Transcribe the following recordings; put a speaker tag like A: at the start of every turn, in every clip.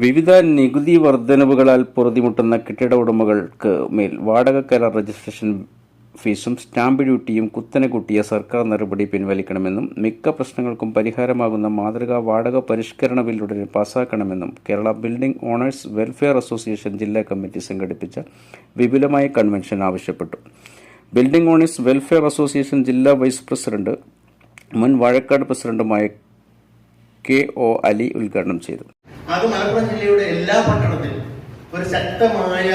A: വിവിധ നികുതി വർധനവുകളാൽ പൊറുതിമുട്ടുന്ന കെട്ടിട ഉടമകൾക്ക് മേൽ വാടക കരാർ രജിസ്ട്രേഷൻ ഫീസും സ്റ്റാമ്പ് ഡ്യൂട്ടിയും കുത്തനെ കൂട്ടിയ സർക്കാർ നടപടി പിൻവലിക്കണമെന്നും മിക്ക പ്രശ്നങ്ങൾക്കും പരിഹാരമാകുന്ന മാതൃകാ വാടക പരിഷ്കരണ bill പാസാക്കണമെന്നും Kerala building owners welfare association ജില്ലാ കമ്മിറ്റി സംഘടിപ്പിച്ച വിപുലമായ കൺവെൻഷൻ ആവശ്യപ്പെട്ടു. ബിൽഡിംഗ് ഓണേഴ്സ് വെൽഫെയർ അസോസിയേഷൻ ജില്ലാ വൈസ് പ്രസിഡന്റ് മുൻ വാഴക്കാട് പ്രസിഡന്റുമായ കെ ഒ അലി ഉദ്ഘാടനം ചെയ്തു.
B: അത് മലപ്പുറം ജില്ലയുടെ എല്ലാ പട്ടണത്തിലും ഒരു ശക്തമായ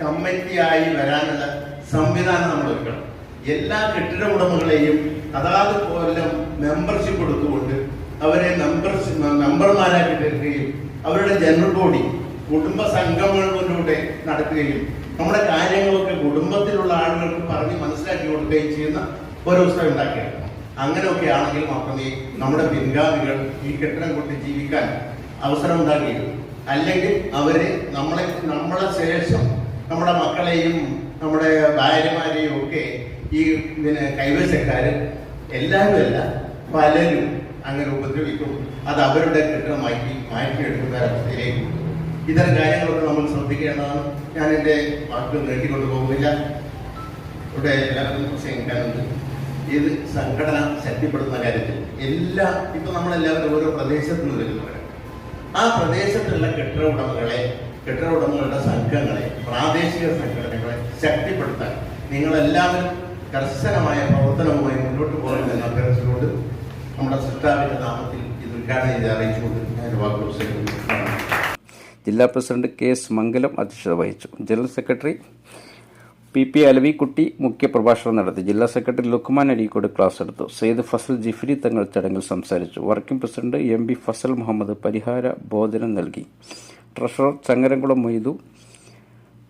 B: കമ്മിറ്റിയായി വരാനുള്ള സംവിധാനം നമ്മൾ ഒരുക്കണം. എല്ലാ കെട്ടിട ഉടമകളെയും അതാത് കൊല്ലം മെമ്പർഷിപ്പ് എടുത്തുകൊണ്ട് അവരെ മെമ്പർഷിപ്പ് മെമ്പർമാരാക്കി എടുക്കുകയും അവരുടെ ജനറൽ ബോഡി കുടുംബ സംഗമങ്ങളിലൂടെ നടക്കുകയും നമ്മുടെ കാര്യങ്ങളൊക്കെ കുടുംബത്തിലുള്ള ആളുകൾക്ക് പറഞ്ഞ് മനസ്സിലാക്കി കൊടുക്കുകയും ചെയ്യുന്ന ഒരു അവസ്ഥ ഉണ്ടാക്കിയെടുക്കണം അങ്ങനെയൊക്കെ ആണെങ്കിൽ മാത്രമേ നമ്മുടെ പിൻഗാമികൾ ഈ കെട്ടിടം കൊണ്ട് ജീവിക്കാൻ അവസരം ഉണ്ടാക്കുകയുള്ളൂ അല്ലെങ്കിൽ അവരെ നമ്മളെ നമ്മളെ ശേഷം നമ്മുടെ മക്കളെയും നമ്മുടെ ഭാര്യമാരെയും ഒക്കെ ഈ പിന്നെ കൈവശക്കാര് എല്ലാവരും അല്ല പലരും അങ്ങനെ ഉപദ്രവിക്കും. അത് അവരുടെ കെട്ടിടമാക്കി മാറ്റിയെടുക്കുന്ന അവസ്ഥയിലേക്ക്. ഇത്തരം കാര്യങ്ങളൊക്കെ നമ്മൾ ശ്രദ്ധിക്കേണ്ടതാണ്. ഞാൻ എന്റെ വാക്കുകൾ നീട്ടിക്കൊണ്ടു പോകുന്നില്ല. ഇവിടെ എല്ലാവർക്കും പ്രസംഗിക്കാനുണ്ട് ഇത് സംഘടന ശക്തിപ്പെടുത്തുന്ന കാര്യത്തിൽ എല്ലാ ഇപ്പൊ നമ്മളെല്ലാവരും ഓരോ പ്രദേശത്ത് നിന്ന് വരുന്നവരാണ് ആ പ്രദേശത്തുള്ള കെട്ടിട ഉടമകളെ കെട്ടിട ഉടമകളുടെ സംഘങ്ങളെ പ്രാദേശിക സംഘടനകളെ ശക്തിപ്പെടുത്താൻ നിങ്ങളെല്ലാവരും കർശനമായ പ്രവർത്തനവുമായി മുന്നോട്ട് പോകണമെന്ന് അഭ്യർത്ഥിച്ചുകൊണ്ട് നമ്മുടെ സൃഷ്ടാവിന്റെ നാമത്തിൽ ഇത് ഉദ്ഘാടനം ചെയ്ത് അറിയിച്ചുകൊണ്ട് ഞാൻ ഉപസംഹരിക്കുന്നു.
A: ജില്ലാ പ്രസിഡന്റ് കെ എസ് മംഗലം അധ്യക്ഷത വഹിച്ചു general secretary P P Alavikutty മുഖ്യപ്രഭാഷണം നടത്തി. ജില്ലാ സെക്രട്ടറി ലുക്മാൻ അരീക്കോട് ക്ലാസ് എടുത്തു. സെയ്ദ് ഫസൽ ജിഫ്രി തങ്ങൾ ചടങ്ങിൽ സംസാരിച്ചു. Working president M B Fazal Muhammad പരിഹാര ബോധനം നൽകി. ട്രഷറർ ചങ്ങരംകുളം മൊയ്തു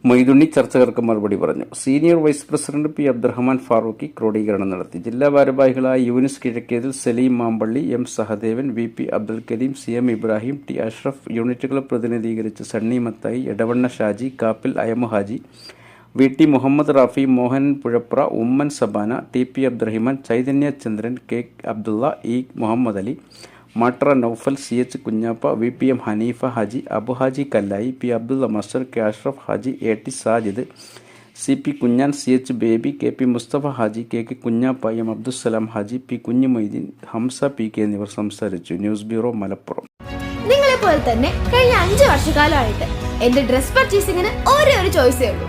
A: മൊയ്തുണ്ണി ചർച്ചകർക്ക് മറുപടി പറഞ്ഞു. Senior vice president P Abdurahman Farooqui ക്രോഡീകരണം നടത്തി. ജില്ലാ ഭാരവാഹികളായ Younis Kizhakkethil Saleem Mampally M Sahadevan V P Abdul Kareem C M Ibrahim T Ashraf യൂണിറ്റുകളെ പ്രതിനിധീകരിച്ച് Sunny Mathai Edavanna Shaji Kappil Ayamu Haji V T Muhammad Rafi Mohan Puzhapra Oommen Sabana T P Abdurahiman Chaithanya Chandran K Abdulla E Muhammad Ali Matra Noufal C H Kunjappa V P M Haneefa Haji Abu Haji Kallayi P Abdulla master K Ashraf Haji A T Sajid C P Kunjan C H Baby K P Musthafa Haji K K Kunjappa M Abdussalam Haji P Kunju Moideen Hamza P K എന്നിവർ സംസാരിച്ചു. News bureau Malappuram.
C: നിങ്ങളെ പോലെ തന്നെ കഴിഞ്ഞ അഞ്ചു വർഷക്കാലമായിട്ട് എന്റെ dress പർച്ചേസിംഗിന് ഒരേ ഒരു ചോയ്സേ ഉള്ളൂ.